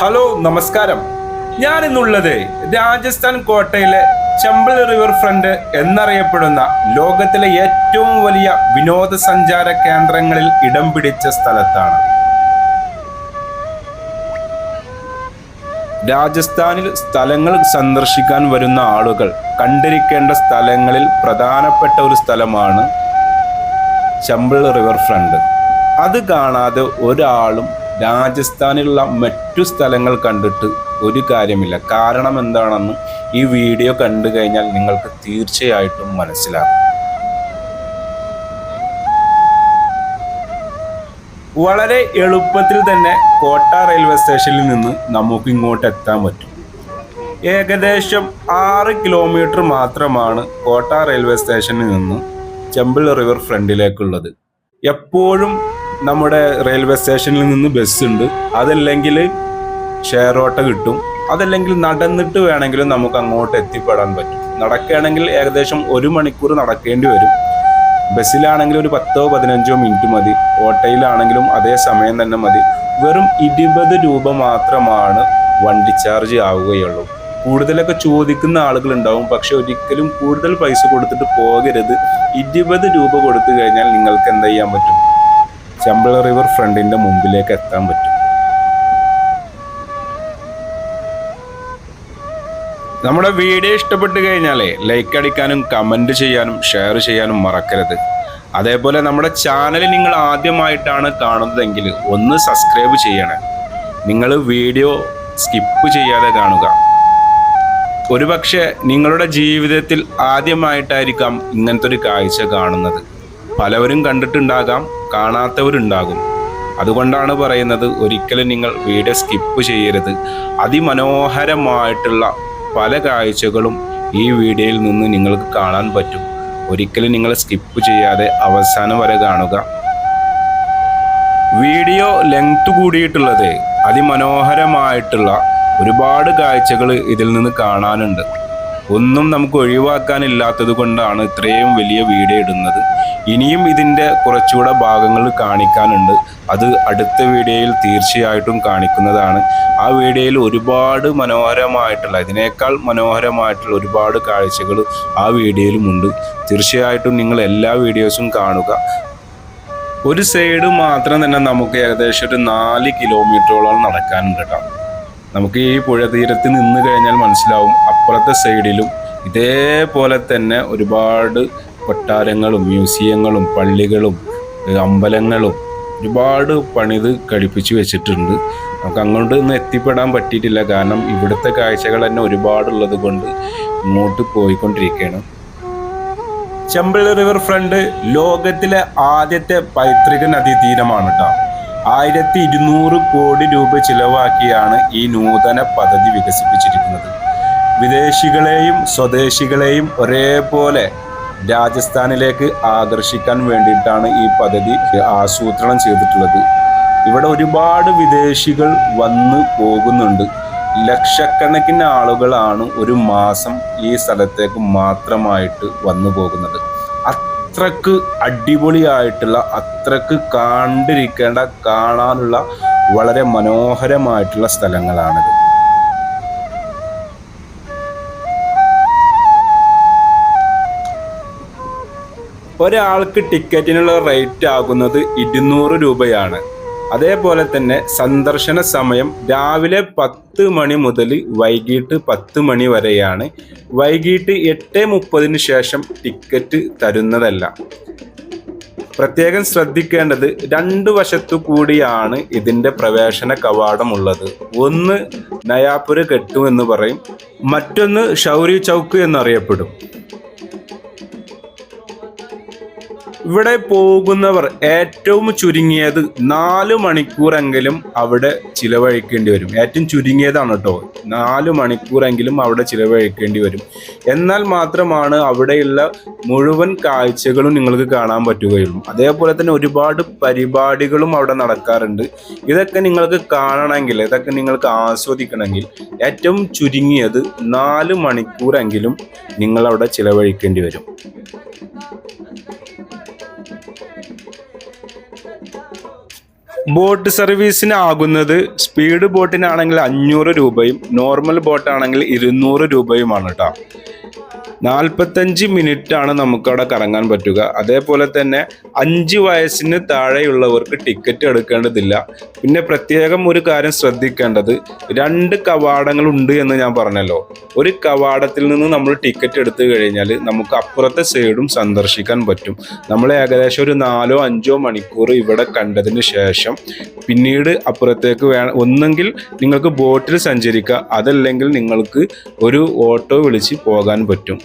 Hello നമസ്കാരം. ഞാൻ ഇന്നുള്ളത് രാജസ്ഥാൻ കോട്ടയിലെ ചമ്പിൾ റിവർ ഫ്രണ്ട് എന്നറിയപ്പെടുന്ന ലോകത്തിലെ ഏറ്റവും വലിയ വിനോദസഞ്ചാര കേന്ദ്രങ്ങളിൽ ഇടം പിടിച്ച സ്ഥലത്താണ്. രാജസ്ഥാനിൽ സ്ഥലങ്ങൾ സന്ദർശിക്കാൻ വരുന്ന ആളുകൾ കണ്ടിരിക്കേണ്ട സ്ഥലങ്ങളിൽ പ്രധാനപ്പെട്ട ഒരു സ്ഥലമാണ് ചമ്പിൾ റിവർ ഫ്രണ്ട്. അത് കാണാതെ ഒരാളും രാജസ്ഥാനിലുള്ള മറ്റു സ്ഥലങ്ങൾ കണ്ടിട്ട് ഒരു കാര്യമില്ല. കാരണം എന്താണെന്ന് ഈ വീഡിയോ കണ്ടു കഴിഞ്ഞാൽ നിങ്ങൾക്ക് തീർച്ചയായിട്ടും മനസ്സിലാകും. വളരെ എളുപ്പത്തിൽ തന്നെ കോട്ട റെയിൽവേ സ്റ്റേഷനിൽ നിന്ന് നമുക്ക് ഇങ്ങോട്ട് എത്താൻ പറ്റും. ഏകദേശം ആറ് കിലോമീറ്റർ മാത്രമാണ് കോട്ട റെയിൽവേ സ്റ്റേഷനിൽ നിന്ന് ചെമ്പിൾ റിവർ ഫ്രണ്ടിലേക്കുള്ളത്. എപ്പോഴും നമ്മുടെ റെയിൽവേ സ്റ്റേഷനിൽ നിന്ന് ബസ്സുണ്ട് അതല്ലെങ്കിൽ ഷെയർ ഓട്ടോ കിട്ടും. അതല്ലെങ്കിൽ നടന്നിട്ട് വേണമെങ്കിലും നമുക്ക് അങ്ങോട്ട് എത്തിപ്പെടാൻ പറ്റും. നടക്കുകയാണെങ്കിൽ ഏകദേശം ഒരു മണിക്കൂർ നടക്കേണ്ടി വരും. ബസ്സിലാണെങ്കിൽ ഒരു പത്തോ പതിനഞ്ചോ മിനിറ്റ് മതി. ഓട്ടോയിലാണെങ്കിലും അതേ സമയം തന്നെ മതി. വെറും ഇരുപത് രൂപ മാത്രമാണ് വണ്ടി ചാർജ് ആവുകയുള്ളൂ. കൂടുതലൊക്കെ ചോദിക്കുന്ന ആളുകളുണ്ടാവും. പക്ഷെ ഒരിക്കലും കൂടുതൽ പൈസ കൊടുത്തിട്ട് പോകരുത്. ഇരുപത് രൂപ കൊടുത്തു കഴിഞ്ഞാൽ നിങ്ങൾക്ക് എന്ത് ചെയ്യാൻ പറ്റും? ചമ്പള റിവർ ഫ്രണ്ടിന്റെ മുമ്പിലേക്ക് എത്താൻ പറ്റും. നമ്മുടെ വീഡിയോ ഇഷ്ടപ്പെട്ട് കഴിഞ്ഞാലേ ലൈക്ക് അടിക്കാനും കമന്റ് ചെയ്യാനും ഷെയർ ചെയ്യാനും മറക്കരുത്. അതേപോലെ നമ്മുടെ ചാനൽ നിങ്ങൾ ആദ്യമായിട്ടാണ് കാണുന്നതെങ്കിൽ ഒന്ന് സബ്സ്ക്രൈബ് ചെയ്യണേ. നിങ്ങൾ വീഡിയോ സ്കിപ്പ് ചെയ്യാതെ കാണുക. ഒരുപക്ഷെ നിങ്ങളുടെ ജീവിതത്തിൽ ആദ്യമായിട്ടായിരിക്കാം ഇങ്ങനത്തെ ഒരു കാഴ്ച കാണുന്നത്. പലവരും കണ്ടിട്ടുണ്ടാകാം കാണാത്തവരുണ്ടാകും. അതുകൊണ്ടാണ് പറയുന്നത് ഒരിക്കലും നിങ്ങൾ വീഡിയോ സ്കിപ്പ് ചെയ്യരുത്. അതിമനോഹരമായിട്ടുള്ള പല കാഴ്ചകളും ഈ വീഡിയോയിൽ നിന്ന് നിങ്ങൾക്ക് കാണാൻ പറ്റും. ഒരിക്കലും നിങ്ങൾ സ്കിപ്പ് ചെയ്യാതെ അവസാനം വരെ കാണുക. വീഡിയോ ലെങ്ത് കൂടിയിട്ടുള്ളത് അതിമനോഹരമായിട്ടുള്ള ഒരുപാട് കാഴ്ചകൾ ഇതിൽ നിന്ന് കാണാനുണ്ട്. ഒന്നും നമുക്ക് ഒഴിവാക്കാനില്ലാത്തത് കൊണ്ടാണ് ഇത്രയും വലിയ വീഡിയോ ഇടുന്നത്. ഇനിയും ഇതിന്റെ കുറച്ചുകൂടെ ഭാഗങ്ങൾ കാണിക്കാനുണ്ട്. അത് അടുത്ത വീഡിയോയിൽ തീർച്ചയായിട്ടും കാണിക്കുന്നതാണ്. ആ വീഡിയോയിൽ ഒരുപാട് മനോഹരമായിട്ടുള്ള ഇതിനേക്കാൾ മനോഹരമായിട്ടുള്ള ഒരുപാട് കാഴ്ചകൾ ആ വീഡിയോയിലുമുണ്ട്. തീർച്ചയായിട്ടും നിങ്ങൾ എല്ലാ വീഡിയോസും കാണുക. ഒരു സൈഡ് മാത്രം തന്നെ നമുക്ക് ഏകദേശം ഒരു നാല് കിലോമീറ്ററോളം നടക്കാനുണ്ട് കേട്ടോ. നമുക്ക് ഈ പുഴ തീരത്ത് നിന്ന് കഴിഞ്ഞാൽ മനസ്സിലാവും. അപ്പുറത്തെ സൈഡിലും ഇതേപോലെ തന്നെ ഒരുപാട് കൊട്ടാരങ്ങളും മ്യൂസിയങ്ങളും പള്ളികളും അമ്പലങ്ങളും ഒരുപാട് പണിത് കഴിപ്പിച്ച് വെച്ചിട്ടുണ്ട്. നമുക്ക് അങ്ങോട്ട് ഒന്നും എത്തിപ്പെടാൻ പറ്റിയിട്ടില്ല. കാരണം ഇവിടുത്തെ കാഴ്ചകൾ തന്നെ ഒരുപാടുള്ളത് കൊണ്ട് ഇങ്ങോട്ട് പോയിക്കൊണ്ടിരിക്കുകയാണ്. ചെമ്പിൾ റിവർ ഫ്രണ്ട് ലോകത്തിലെ ആദ്യത്തെ പൈതൃക നദീതീരമാണ് കേട്ടോ ആയിരത്തി ഇരുന്നൂറ് കോടി രൂപ ചിലവാക്കിയാണ് ഈ നൂതന പദ്ധതി വികസിപ്പിച്ചിരിക്കുന്നത്. വിദേശികളെയും സ്വദേശികളെയും ഒരേപോലെ രാജസ്ഥാനിലേക്ക് ആകർഷിക്കാൻ വേണ്ടിയിട്ടാണ് ഈ പദ്ധതി ആസൂത്രണം ചെയ്തിട്ടുള്ളത്. ഇവിടെ ഒരുപാട് വിദേശികൾ വന്ന് പോകുന്നുണ്ട്. ലക്ഷക്കണക്കിന് ആളുകളാണ് ഒരു മാസം ഈ സ്ഥലത്തേക്ക് മാത്രമായിട്ട് വന്നു പോകുന്നത്. അത്രയ്ക്ക് അടിപൊളിയായിട്ടുള്ള അത്രയ്ക്ക് കണ്ടിരിക്കേണ്ട കാണാനുള്ള വളരെ മനോഹരമായിട്ടുള്ള സ്ഥലങ്ങളാണിത്. ഒരാൾക്ക് ടിക്കറ്റിനുള്ള റേറ്റ് ആകുന്നത് ഇരുന്നൂറ് രൂപയാണ്. അതേപോലെ തന്നെ സന്ദർശന സമയം രാവിലെ പത്ത് മണി മുതൽ വൈകിട്ട് പത്ത് മണി വരെയാണ്. വൈകിട്ട് എട്ട് മുപ്പതിന് ശേഷം ടിക്കറ്റ് തരുന്നതല്ല. പ്രത്യേകം ശ്രദ്ധിക്കേണ്ടത് രണ്ട് വശത്തു കൂടിയാണ് ഇതിന്റെ പ്രവേശന കവാടമുള്ളത് ഒന്ന് നയാപുര കെട്ടു എന്ന് പറയും. മറ്റൊന്ന് ഷൗരി ചൗക്ക് എന്നറിയപ്പെടും. ഇവിടെ പോകുന്നവർ ഏറ്റവും ചുരുങ്ങിയത് നാല് മണിക്കൂറെങ്കിലും അവിടെ ചിലവഴിക്കേണ്ടി വരും. ഏറ്റവും ചുരുങ്ങിയതാണ് കേട്ടോ. നാല് മണിക്കൂറെങ്കിലും അവിടെ ചിലവഴിക്കേണ്ടി വരും. എന്നാൽ മാത്രമാണ് അവിടെയുള്ള മുഴുവൻ കാഴ്ചകളും നിങ്ങൾക്ക് കാണാൻ പറ്റുകയുള്ളൂ. അതേപോലെ തന്നെ ഒരുപാട് പരിപാടികളും അവിടെ നടക്കാറുണ്ട്. ഇതൊക്കെ നിങ്ങൾക്ക് കാണണമെങ്കിൽ ഇതൊക്കെ നിങ്ങൾക്ക് ആസ്വദിക്കണമെങ്കിൽ ഏറ്റവും ചുരുങ്ങിയത് നാല് മണിക്കൂറെങ്കിലും നിങ്ങൾ അവിടെ ചിലവഴിക്കേണ്ടി വരും. ബോട്ട് സർവീസിന് ആകുന്നത് സ്പീഡ് ബോട്ടിനാണെങ്കിൽ അഞ്ഞൂറ് രൂപയും നോർമൽ ബോട്ടാണെങ്കിൽ ഇരുന്നൂറ് രൂപയുമാണ് കേട്ടോ നാൽപ്പത്തഞ്ച് മിനിറ്റാണ് നമുക്കവിടെ കറങ്ങാൻ പറ്റുക. അതേപോലെ തന്നെ അഞ്ച് വയസ്സിന് താഴെയുള്ളവർക്ക് ടിക്കറ്റ് എടുക്കേണ്ടതില്ല. പിന്നെ പ്രത്യേകം ഒരു കാര്യം ശ്രദ്ധിക്കേണ്ടത് രണ്ട് കവാടങ്ങളുണ്ട് എന്ന് ഞാൻ പറഞ്ഞല്ലോ. ഒരു കവാടത്തിൽ നിന്ന് നമ്മൾ ടിക്കറ്റ് എടുത്തു കഴിഞ്ഞാൽ നമുക്ക് അപ്പുറത്തെ സൈഡും സന്ദർശിക്കാൻ പറ്റും. നമ്മൾ ഏകദേശം ഒരു നാലോ അഞ്ചോ മണിക്കൂർ ഇവിടെ കണ്ടതിന് ശേഷം പിന്നീട് അപ്പുറത്തേക്ക് വേ ഒന്നെങ്കിൽ നിങ്ങൾക്ക് ബോട്ടിൽ സഞ്ചരിക്കുക അതല്ലെങ്കിൽ നിങ്ങൾക്ക് ഒരു ഓട്ടോ വിളിച്ച് പോകാൻ പറ്റും.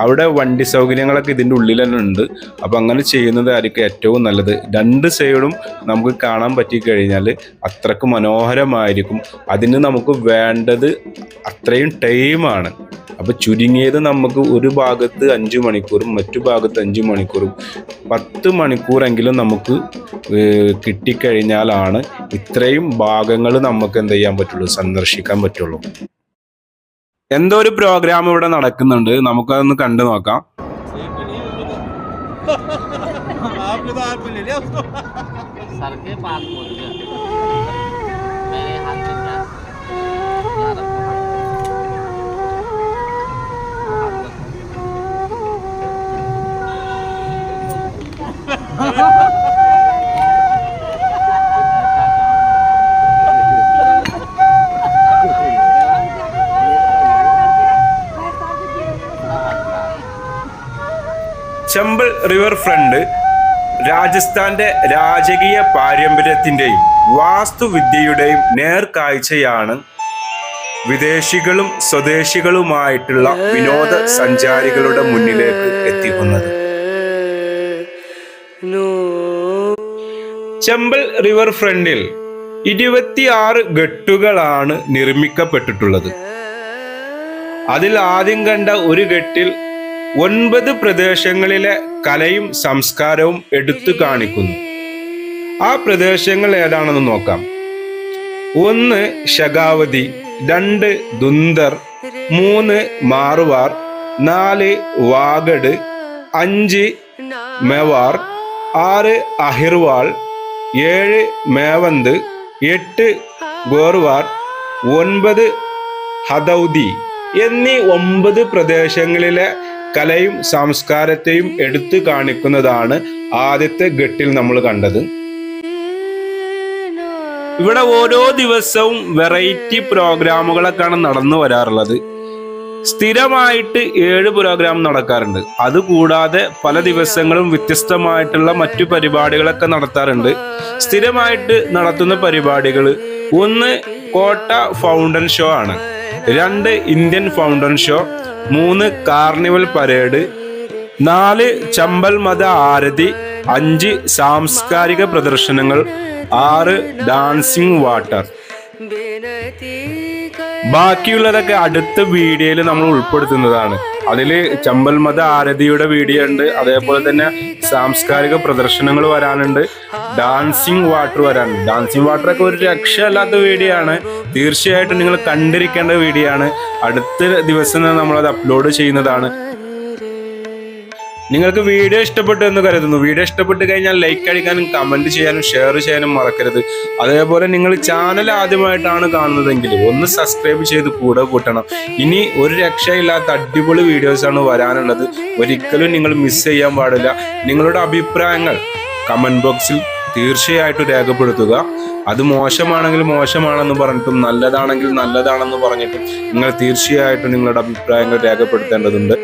അവിടെ വണ്ടി സൗകര്യങ്ങളൊക്കെ ഇതിന്റെ ഉള്ളിൽ തന്നെ ഉണ്ട്. അപ്പോൾ അങ്ങനെ ചെയ്യുന്നതായിരിക്കും ഏറ്റവും നല്ലത്. രണ്ട് സൈഡും നമുക്ക് കാണാൻ പറ്റിക്കഴിഞ്ഞാൽ അത്രയ്ക്ക് മനോഹരമായിരിക്കും. അതിന് നമുക്ക് വേണ്ടത് അത്രയും ടൈമാണ് അപ്പോൾ ചുരുങ്ങിയത് നമുക്ക് ഒരു ഭാഗത്ത് അഞ്ച് മണിക്കൂറും മറ്റു ഭാഗത്ത് അഞ്ച് മണിക്കൂറും പത്ത് മണിക്കൂറെങ്കിലും നമുക്ക് കിട്ടിക്കഴിഞ്ഞാലാണ് ഇത്രയും ഭാഗങ്ങൾ നമുക്ക് എന്ത് ചെയ്യാൻ പറ്റുള്ളൂ? സന്ദർശിക്കാൻ പറ്റുള്ളൂ. എന്തോ ഒരു പ്രോഗ്രാം ഇവിടെ നടക്കുന്നുണ്ട് നമുക്കതൊന്ന് കണ്ടു നോക്കാം Ha ha ha! Chambal river front രാജസ്ഥാന്റെ രാജകീയ പാരമ്പര്യത്തിന്റെയും വാസ്തുവിദ്യയുടെയും നേർക്കാഴ്ചയാണ് വിദേശികളും സ്വദേശികളുമായിട്ടുള്ള വിനോദ സഞ്ചാരികളുടെ മുന്നിലേക്ക് എത്തിക്കുന്നത് ചമ്പൽ റിവർ ഫ്രണ്ടിൽ ഇരുപത്തിയാറ് ഗട്ടുകളാണ് നിർമ്മിക്കപ്പെട്ടിട്ടുള്ളത്. അതിൽ ആദ്യം കണ്ട ഒരു ഗട്ടിൽ ഒൻപത് പ്രദേശങ്ങളിലെ കലയും സംസ്കാരവും എടുത്തു കാണിക്കുന്നു. ആ പ്രദേശങ്ങൾ ഏതാണെന്ന് നോക്കാം. ഒന്ന് ശകാവതി രണ്ട് ദുന്ദർ മൂന്ന് മാറുവാർ നാല് വാഗഡ് അഞ്ച് മെവാർ ആറ് അഹിർവാൾ ഏഴ് മേവന്ത് എട്ട് ഗോർവാർ ഒൻപത് ഹദൌദി എന്നീ ഒമ്പത് പ്രദേശങ്ങളിലെ കലയും സംസ്കാരത്തെയും എടുത്തു കാണിക്കുന്നതാണ് ആദ്യത്തെ ഗട്ടിൽ നമ്മൾ കണ്ടത്. ഇവിടെ ഓരോ ദിവസവും വെറൈറ്റി പ്രോഗ്രാമുകളൊക്കെയാണ് നടന്നു വരാറുള്ളത്. സ്ഥിരമായിട്ട് ഏഴ് പ്രോഗ്രാം നടക്കാറുണ്ട്. അതുകൂടാതെ പല ദിവസങ്ങളും വ്യത്യസ്തമായിട്ടുള്ള മറ്റു പരിപാടികളൊക്കെ നടത്താറുണ്ട്. സ്ഥിരമായിട്ട് നടത്തുന്ന പരിപാടികൾ ഒന്ന് കോട്ട ഫൗണ്ടൻ ഷോ ആണ്. രണ്ട് ഇന്ത്യൻ ഫൗണ്ടൻ ഷോ മൂന്ന് കാർണിവൽ പരേഡ് നാല് ചമ്പൽ മത ആരതി അഞ്ച് സാംസ്കാരിക പ്രദർശനങ്ങൾ ആറ് ഡാൻസിംഗ് വാട്ടർ. ബാക്കിയുള്ളതൊക്കെ അടുത്ത വീഡിയോയിൽ നമ്മൾ ഉൾപ്പെടുത്തുന്നതാണ്. അതിൽ ചമ്പൽ മത ആരതിയുടെ വീഡിയോ ഉണ്ട്. അതേപോലെ തന്നെ സാംസ്കാരിക പ്രദർശനങ്ങൾ വരാനുണ്ട്. ഡാൻസിങ് വാട്ടർ വരാനുണ്ട്. ഡാൻസിങ് വാട്ടർ ഒക്കെ ഒരു രക്ഷയല്ലാത്ത വീഡിയോ ആണ്. തീർച്ചയായിട്ടും നിങ്ങൾ കണ്ടിരിക്കേണ്ട വീഡിയോ ആണ്. അടുത്ത ദിവസം നമ്മളത് അപ്ലോഡ് ചെയ്യുന്നതാണ്. നിങ്ങൾക്ക് വീഡിയോ ഇഷ്ടപ്പെട്ടു എന്ന് കരുതുന്നു. വീഡിയോ ഇഷ്ടപ്പെട്ട് കഴിഞ്ഞാൽ ലൈക്ക് അടിക്കാനും കമന്റ് ചെയ്യാനും ഷെയർ ചെയ്യാനും മറക്കരുത്. അതേപോലെ നിങ്ങൾ ചാനൽ ആദ്യമായിട്ടാണ് കാണുന്നതെങ്കിൽ ഒന്ന് സബ്സ്ക്രൈബ് ചെയ്ത് കൂടെ കൂട്ടണം. ഇനി ഒരു രക്ഷയില്ലാത്ത അടിപൊളി വീഡിയോസ് ആണ് വരാനുള്ളത്. ഒരിക്കലും നിങ്ങൾ മിസ് ചെയ്യാൻ പാടില്ല. നിങ്ങളുടെ അഭിപ്രായങ്ങൾ കമന്റ് ബോക്സിൽ തീർച്ചയായിട്ടും രേഖപ്പെടുത്തുക. അത് മോശമാണെങ്കിൽ മോശമാണെന്ന് പറഞ്ഞിട്ടും നല്ലതാണെങ്കിൽ നല്ലതാണെന്ന് പറഞ്ഞിട്ടും നിങ്ങൾ തീർച്ചയായിട്ടും നിങ്ങളുടെ അഭിപ്രായങ്ങൾ രേഖപ്പെടുത്തേണ്ടതുണ്ട്.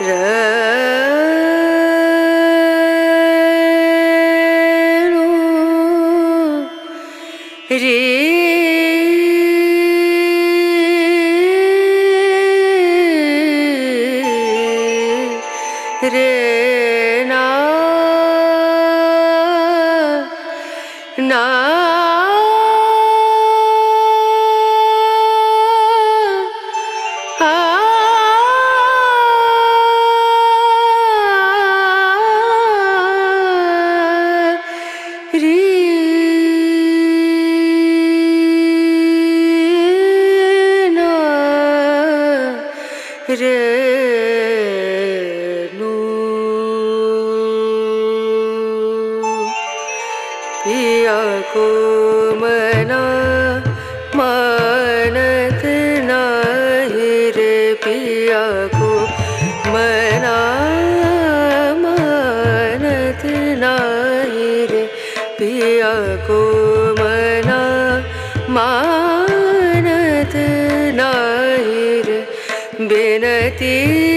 Yeah. ter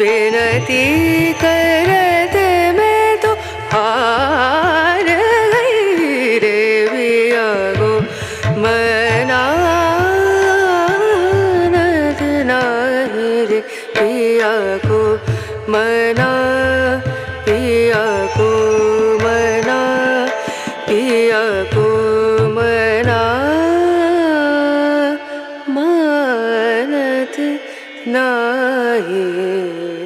बनो ye